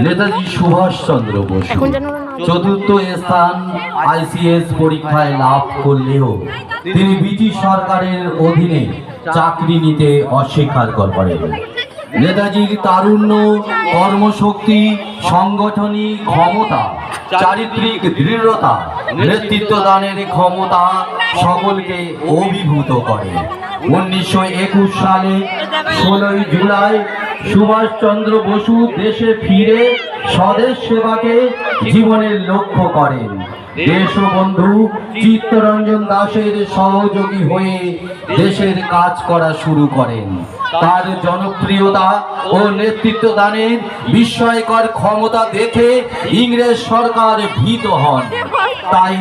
নেতাজি সুভাষ চন্দ্র বসু চতুর্থ স্থান আইসিএস পরীক্ষায় লাভ করলেও তিনি ব্রিটিশ সরকারের অধীনে চাকরি নিতে অস্বীকার করেন। নেতাজির তারুণ্য কর্মশক্তি সাংগঠনিক ক্ষমতা চারিত্রিক দৃঢ়তা নেতৃত্ব দানের ক্ষমতা সকলকে অভিভূত করে। উনিশশো একুশ সালে ষোলোই জুলাই সুভাষচন্দ্র বসু দেশে ফিরে স্বদেশ সেবাকে জীবনের লক্ষ্য করেন। দেশবন্ধু চিত্তরঞ্জন দাসের সহযোগী হয়ে দেশের কাজ করা শুরু করেন। তার জনপ্রিয়তা ও নেতৃত্ব দানের বিস্ময়কর ক্ষমতা দেখে ইংরেজ সরকার ভীত হন। তাই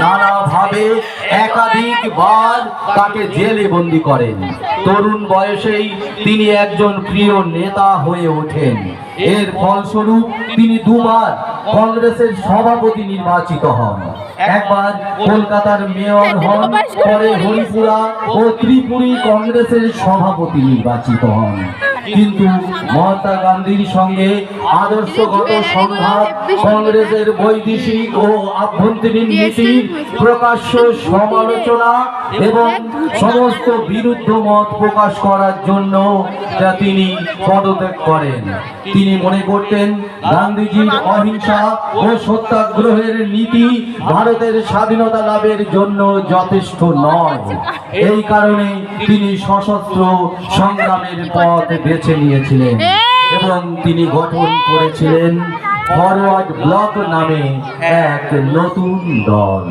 নানাভাবে একাধিকবার তাকে জেলে বন্দি করেন। তরুণ বয়সেই তিনি একজন প্রিয় নেতা হয়ে ওঠেন। এর ফলস্বরূপ তিনি দুবার কংগ্রেসের সভাপতি নির্বাচিত হন। একবার কলকাতার মেয়র হন পরে হরিপুরা ও ত্রিপুরী কংগ্রেসের সভাপতি নির্বাচিত হন। কিন্তু মহাত্মা গান্ধীর সঙ্গে আদর্শগত সংঘাত কংগ্রেসের বৈদেশিক ও আভ্যন্তরীণ নীতির প্রকাশ্য সমালোচনা এবং সমস্ত বিরুদ্ধ মত প্রকাশ করার জন্য যা তিনি পদত্যাগ করেন। তিনি মনে করতেন গান্ধীজির অহিংসা ও সত্যাগ্রহের নীতি ভারতের স্বাধীনতা লাভের জন্য যথেষ্ট নয়। এই কারণে তিনি সশস্ত্র সংগ্রামের পথ বেছে নিয়েছিলেন এবং তিনি গঠন করেছিলেন ফরওয়ার্ড ব্লক নামে এক নতুন দল।